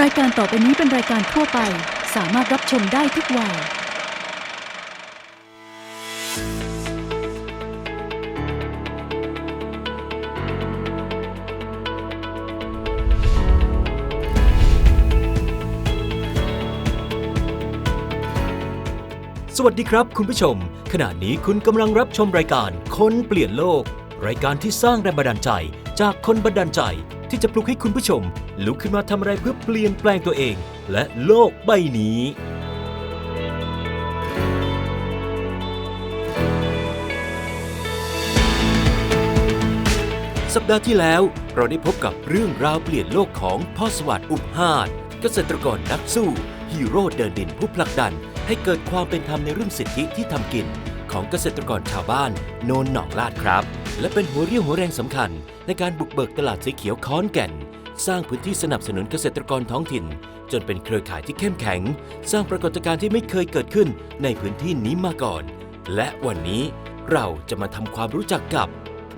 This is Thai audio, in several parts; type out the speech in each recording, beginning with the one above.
รายการต่อไปนี้เป็นรายการทั่วไป สามารถรับชมได้ทุกวัย สวัสดีครับคุณผู้ชม ขณะนี้คุณกำลังรับชมรายการคนเปลี่ยนโลก รายการที่สร้างแรงบันดาลใจ จากคนบันดาลใจ ที่จะปลุกให้คุณผู้ชม ลุกขึ้นมาทำอะไรเพื่อเปลี่ยนแปลงตัวเอง และโลกใบนี้ สัปดาห์ที่แล้วเราได้พบกับเรื่องราวเปลี่ยนโลกของพ่อสวัสดิ์อุบหาดเกษตรกรนักสู้ฮีโร่เดินดินผู้ผลักดัน ให้เกิดความเป็นธรรมในเรื่องสิทธิที่ทำกิน ของเกษตรกรชาวบ้าน โนนหนองลาดครับ และเป็นหัวเรี่ยวหัวแรงสำคัญ ในการบุกเบิกตลาดสีเขียวค้อนแก่น สร้างพื้นที่สนับสนุนเกษตรกรท้องถิ่น จนเป็นเครือข่ายที่เข้มแข็ง สร้างปรากฏการณ์ที่ไม่เคยเกิดขึ้นในพื้นที่นี้มาก่อน และวันนี้เราจะมาทำความรู้จักกับ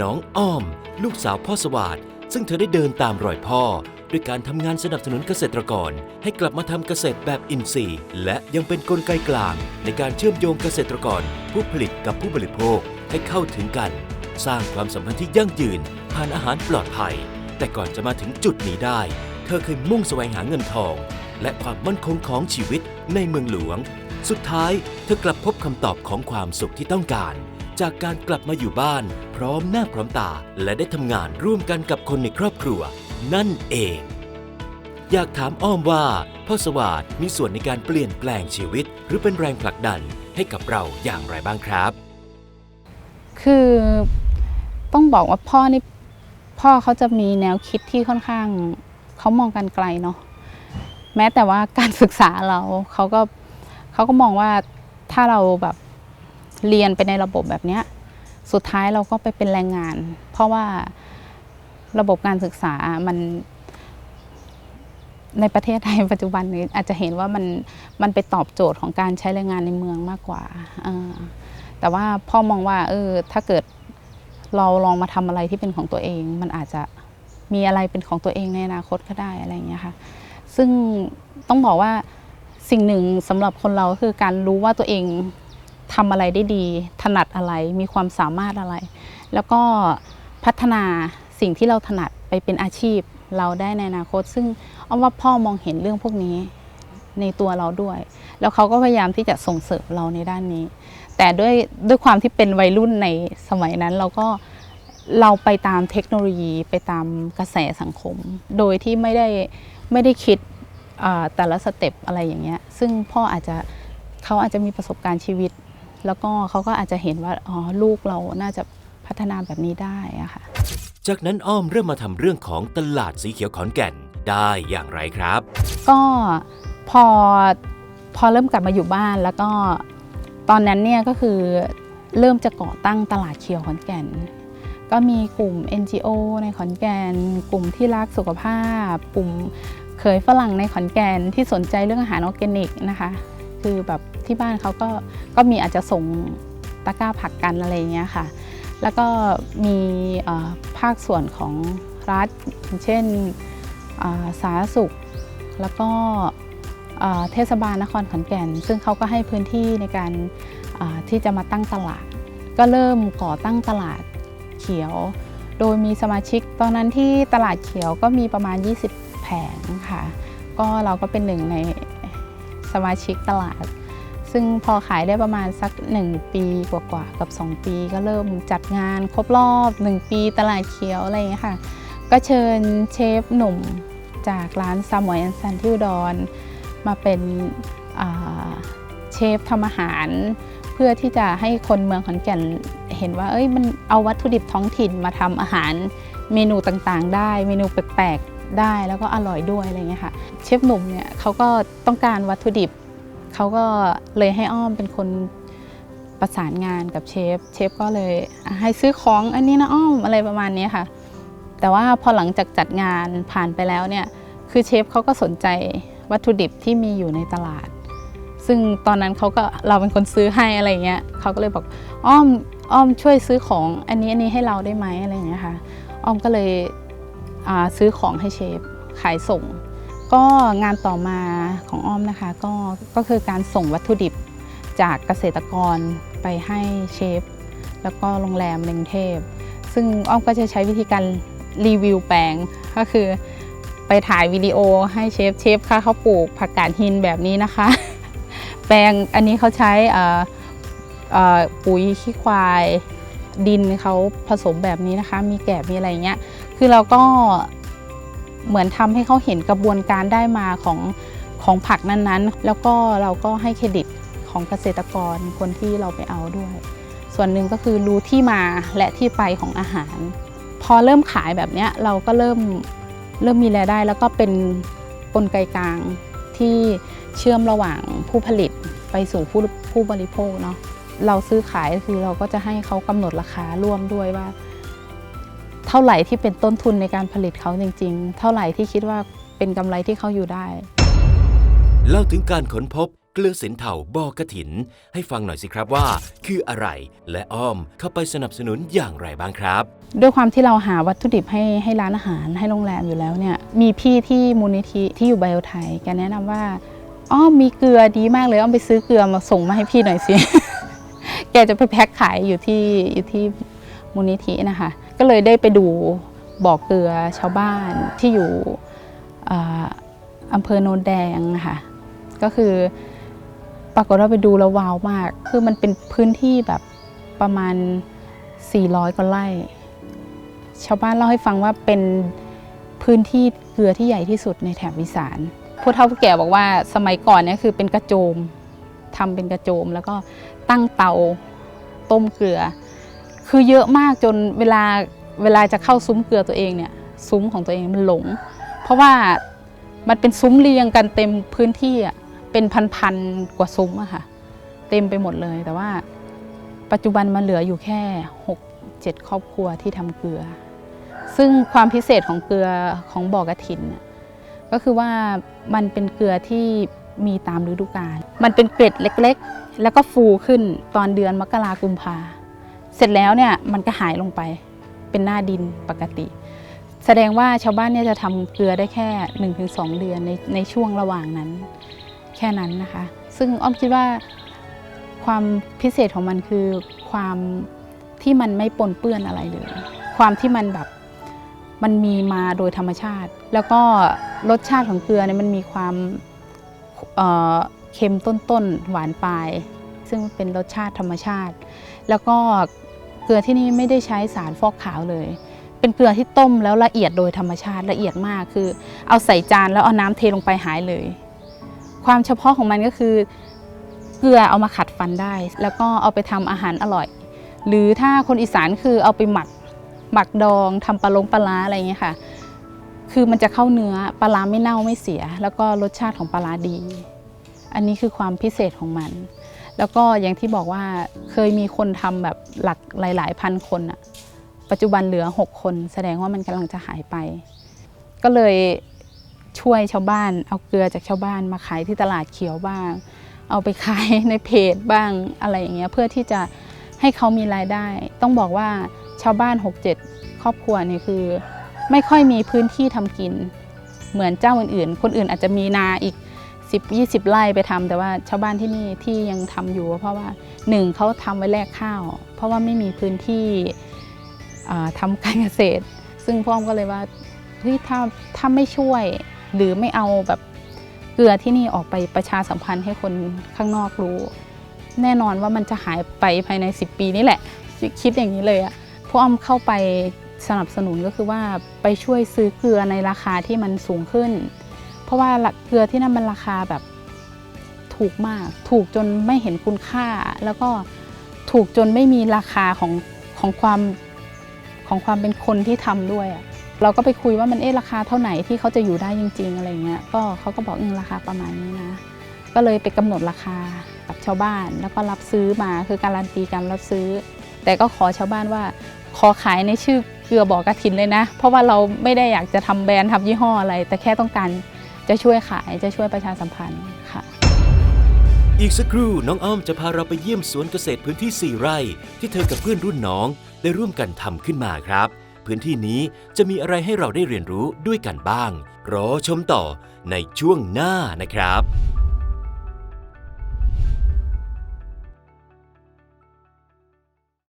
น้องอ้อม ลูกสาวพ่อสวัสดซึ่งเธอได้เดินตามรอยพ่อ ด้วยการทำงานสนับสนุนเกษตรกร ให้กลับมาทำเกษตรแบบอินทรีย์ และยังเป็นกลไกกลาง ในการเชื่อมโยงเกษตรกร ผู้ผลิตกับผู้บริโภคให้เข้าถึงกัน สร้างความสัมพันธ์ที่ยั่งยืนผ่านอาหารปลอดภัย แต่ก่อนจะมาถึงจุดนี้ได้ เธอเคยมุ่งแสวงหาเงินทอง และความมั่นคงของชีวิตในเมืองหลวง สุดท้ายเธอกลับพบคำตอบของความสุขที่ต้องการ จากการกลับมาอยู่บ้าน พร้อมหน้าพร้อมตา และได้ทำงานร่วมกันกับคนในครอบครัว นั่นเอง อยากถามอ้อมว่าพ่อสวัสดมีส่วนในการเปลี่ยนแปลงชีวิต หรือเป็นแรงผลักดันให้กับเราอย่างไรบ้างครับ คือต้องบอกว่าพ่อนี่พ่อเขาจะมีแนวคิดที่ค่อนข้างเขามองกันไกลเนาะแม้แต่ว่าการศึกษาเราเขาก็เขาก็มองว่าถ้าเราแบบเรียนไปในระบบแบบเนี้ยสุดท้ายเราก็ไปเป็นแรงงาน เพราะว่า ระบบการศึกษามันในประเทศไทยปัจจุบันนี้อาจจะเห็นว่ามันมันไปตอบโจทย์ของการใช้แรงงานในเมืองมากกว่า แต่ว่าพ่อมองว่าเออถ้าเกิดเราลองมาทำอะไรที่เป็นของตัวเอง มันอาจจะมีอะไรเป็นของตัวเองในอนาคตก็ได้อะไรอย่างเงี้ยค่ะ ซึ่งต้องบอกว่าสิ่งหนึ่งสำหรับคนเราคือการรู้ว่าตัวเองทำอะไรได้ดี ถนัดอะไรมีความสามารถอะไร แล้วก็พัฒนา สิ่งที่เราถนัดไปเป็นอาชีพเราได้ในอนาคต ซึ่งอ้อมว่าพ่อมองเห็นเรื่องพวกนี้ในตัวเราด้วย แล้วเขาก็พยายามที่จะส่งเสริมเราในด้านนี้ แต่ด้วยด้วยความที่เป็นวัยรุ่นในสมัยนั้นเราก็เราไปตามเทคโนโลยีไปตามกระแสสังคม โดยที่ไม่ได้ไม่ได้คิดแต่ละสเต็ปอะไรอย่างเงี้ย ซึ่งพ่ออาจจะเขาอาจจะมีประสบการณ์ชีวิต แล้วก็เขาก็อาจจะเห็นว่าอ๋อลูกเราน่าจะ พัฒนาแบบนี้ได้อะค่ะ จากนั้นอ้อมเริ่มมาทำเรื่องของตลาดสีเขียวขอนแก่นได้อย่างไรครับ ก็พอพอเริ่มกลับมาอยู่บ้านแล้วก็ตอนนั้นเนี่ยก็คือเริ่มจะก่อตั้งตลาดเขียวขอนแก่น ก็มีกลุ่ม NGO ในขอนแก่น กลุ่มที่รักสุขภาพ กลุ่มเคยฝรั่งในขอนแก่นที่สนใจเรื่องอาหารออร์แกนิกนะคะ คือแบบที่บ้านเขาก็ก็มีอาจจะส่งตะกร้าผักกันอะไรอย่างเงี้ยค่ะ แล้วก็มีภาคส่วนของรัฐ เช่นสาธารณสุข แล้วก็เทศบาลนครขอนแก่น ซึ่งเขาก็ให้พื้นที่ในการที่จะมาตั้งตลาด ก็เริ่มก่อตั้งตลาดเขียว โดยมีสมาชิก ตอนนั้นที่ตลาดเขียวก็มีประมาณ 20 แผงค่ะ ก็เราก็เป็นหนึ่งในสมาชิกตลาด ซึ่งพอขายได้ประมาณสัก 1 ปีกว่าๆกับ 2 ปี ก็เริ่มจัดงานครบรอบ 1 ปีตลาดเขียวอะไรอย่างเงี้ค่ะ ก็เชิญเชฟหนุ่มจากร้านซามอยแอนซันที่อุดรมาเป็นเชฟทำอาหารเพื่อที่จะให้คนเมืองขอนแก่นเห็นว่า เอ้ยมันเอาวัตถุดิบท้องถิ่นมาทำอาหารเมนูต่างๆ ได้ เมนูแปลกๆได้แล้วก็อร่อยด้วยอะไรเงี้ยค่ะ เชฟหนุ่มเนี่ยเขาก็ต้องการวัตถุดิบ เขาก็เลยให้อ้อมเป็นคนประสานงานกับเชฟ เชฟก็เลยให้ซื้อของอันนี้นะอ้อมอะไรประมาณนี้ค่ะ แต่ว่าพอหลังจากจัดงานผ่านไปแล้วเนี่ยคือเชฟเขาก็สนใจวัตถุดิบที่มีอยู่ในตลาด ซึ่งตอนนั้นเขาก็เราเป็นคนซื้อให้อะไรเงี้ยเขาก็เลยบอกอ้อมอ้อมช่วยซื้อของอันนี้อันนี้ให้เราได้ไหมอะไรเงี้ยค่ะ อ้อมก็เลยซื้อของให้เชฟขายส่ง ก็งานต่อมาของอ้อมนะคะก็ก็คือการส่งวัตถุดิบจากเกษตรกรไปให้เชฟ แล้วก็โรงแรมในกรุงเทพ ซึ่งอ้อมก็จะใช้วิธีการรีวิวแปลงก็คือไปถ่ายวิดีโอให้เชฟเชฟค่ะเขาปลูกผักกาดหินแบบนี้นะคะ แปลงอันนี้เขาใช้ปุ๋ยขี้ควายดินเขาผสมแบบนี้นะคะ มีแกบมีอะไรเงี้ย คือเราก็ เหมือนทำให้เขาเห็นกระบวนการได้มาของของผักนั้นๆ แล้วก็เราก็ให้เครดิตของเกษตรกรคนที่เราไปเอาด้วย ส่วนหนึ่งก็คือรู้ที่มาและที่ไปของอาหาร พอเริ่มขายแบบเนี้ยเราก็เริ่มเริ่มมีรายได้ แล้วก็เป็นกลไกกลางที่เชื่อมระหว่างผู้ผลิตไปสู่ผู้ผู้บริโภคเนาะเราซื้อขายคือเราก็จะให้เขากำหนดราคาร่วมด้วยว่า เท่าไหร่ที่เป็นต้นทุนในการผลิตเขาจริง ๆ เท่าไหร่ที่คิดว่าเป็นกำไรที่เขาอยู่ได้ เล่าถึงการค้นพบเกลือสินเถาบอกระถิน ให้ฟังหน่อยสิครับว่า คืออะไรและอ้อมเข้าไปสนับสนุนอย่างไรบ้างครับ ด้วยความที่เราหาวัตถุดิบให้ให้ร้านอาหารให้โรงแรมอยู่แล้วเนี่ยมีพี่ที่มูลนิธิที่อยู่ไบโอไทยแกแนะนำว่าอ้อมมีเกลือดีมากเลยอ้อมไปซื้อเกลือมาส่งมาให้พี่หน่อยสิ แกจะไปแพ็คขายอยู่ที่อยู่ที่มูลนิธินะคะ ก็เลยได้ไปดูบ่อเกลือชาวบ้านที่อยู่อำเภอโนนแดงนะคะก็คือปรากฏว่าไปดูแล้วว้าวมาก คือมันเป็นพื้นที่แบบประมาณ 400กว่าไร่ ชาวบ้านเล่าให้ฟังว่าเป็นพื้นที่เกลือที่ใหญ่ที่สุดในแถบอีสานผู้เฒ่าผู้แก่บอกว่าสมัยก่อนเนี่ยคือเป็นกระโจมทำเป็นกระโจม แล้วก็ตั้งเตาต้มเกลือ คือเยอะมากจนเวลาเวลาจะเข้าซุ้มเกลือตัวเองเนี่ยซุ้มของตัวเองมันหลง เพราะว่ามันเป็นซุ้มเรียงกันเต็มพื้นที่อะเป็นพันๆกว่าซุ้มอะค่ะ เต็มไปหมดเลยแต่ว่าปัจจุบันมันเหลืออยู่แค่ 6 7 ครอบครัวที่ทำเกลือ ซึ่งความพิเศษของเกลือของบ่อกระถิน ก็คือว่ามันเป็นเกลือที่มีตามฤดูกาล มันเป็นเกล็ดเล็กๆ แล้วก็ฟูขึ้นตอนเดือนมกรากุมภา เสร็จแล้วเนี่ยมันก็หายลงไปเป็นหน้าดินปกติ แสดงว่าชาวบ้านเนี่ยจะทำเกลือได้แค่ 1-2 เดือนในในช่วงระหว่างนั้น แค่นั้นนะคะ ซึ่งอ้อมคิดว่าความพิเศษของมันคือความที่มันไม่ปนเปื้อนอะไรเลย ความที่มันแบบมันมีมาโดยธรรมชาติ แล้วก็รสชาติของเกลือเนี่ยมันมีความเเค็มต้นๆหวานปลาย ซึ่งเป็นรสชาติธรรมชาติ แล้วก็ เกลือที่นี่ไม่ได้ใช้สารฟอกขาวเลย เป็นเกลือที่ต้มแล้วละเอียดโดยธรรมชาติละเอียดมากคือ เอาใส่จานแล้วเอาน้ำเทลงไปหายเลย ความเฉพาะของมันก็คือ เกลือเอามาขัดฟันได้ แล้วก็เอาไปทำอาหารอร่อย หรือถ้าคนอีสานคือเอาไปหมักหมักดองทำปลาลงปลาร้าอะไรอย่างเงี้ยค่ะ คือมันจะเข้าเนื้อปลาร้าไม่เน่าไม่เสีย แล้วก็รสชาติของปลาร้าดี อันนี้คือความพิเศษของมัน แล้วก็อย่างที่บอกว่าเคยมีคนทำแบบหลักหลาย ๆ พันคนอะปัจจุบันเหลือ 6 คน แสดงว่ามันกำลังจะหายไป ก็เลยช่วยชาวบ้าน เอาเกลือจากชาวบ้านมาขายที่ตลาดเขียวบ้าง เอาไปขายในเพจบ้างอะไรอย่างเงี้ยเพื่อที่จะให้เขามีรายได้ ต้องบอกว่าชาวบ้าน 6-7 ครอบครัวเนี่ยคือ ไม่ค่อยมีพื้นที่ทำกิน เหมือนเจ้าอื่นๆ คนอื่นอาจจะมีนาอีก 10-20 ไร่ไปทำแต่ว่าชาวบ้านที่นี่ที่ยังทำอยู่เพราะว่าหนึ่งเขาทำไว้แลกข้าว เพราะว่าไม่มีพื้นที่อ่าทำการเกษตร ซึ่งพ่อมก็เลยว่าเฮ้ยถ้าถ้าไม่ช่วย หรือไม่เอาแบบเกลือที่นี่ออกไปประชาสัมพันธ์ให้คนข้างนอกรู้ แน่นอนว่ามันจะหายไปภายใน 10 ปีนี่แหละ คิดอย่างนี้เลยอะพวกอ้อมเข้าไปสนับสนุนก็คือว่าไปช่วยซื้อเกลือในราคาที่มันสูงขึ้น เพราะว่าเกลือที่นั่นมันราคาแบบถูกมาก ถูกจนไม่เห็นคุณค่า แล้วก็ถูกจนไม่มีราคาของของความของความเป็นคนที่ทำด้วยอะเราก็ไปคุยว่ามันเอ๊ะราคาเท่าไหร่ที่เขาจะอยู่ได้จริง ๆ อะไรเงี้ย ก็เขาก็บอกเออราคาประมาณนี้นะ ก็เลยไปกำหนดราคากับชาวบ้าน แล้วก็รับซื้อมาคือการันตีการรับซื้อ แต่ก็ขอชาวบ้านว่า ขอขายในชื่อเกลือบอกกระถินเลยนะ เพราะว่าเราไม่ได้อยากจะทำแบรนด์ทำยี่ห้ออะไร แต่แค่ต้องการ จะช่วยขายจะช่วยประชาสัมพันธ์ค่ะ อีกสักครู่น้องอ้อมจะพาเราไปเยี่ยมสวนเกษตรพื้นที่ 4 ไร่ ที่เธอกับเพื่อนรุ่นน้อง ได้ร่วมกันทำขึ้นมาครับ พื้นที่นี้จะมีอะไรให้เราได้เรียนรู้ด้วยกันบ้าง รอชมต่อในช่วงหน้านะครับ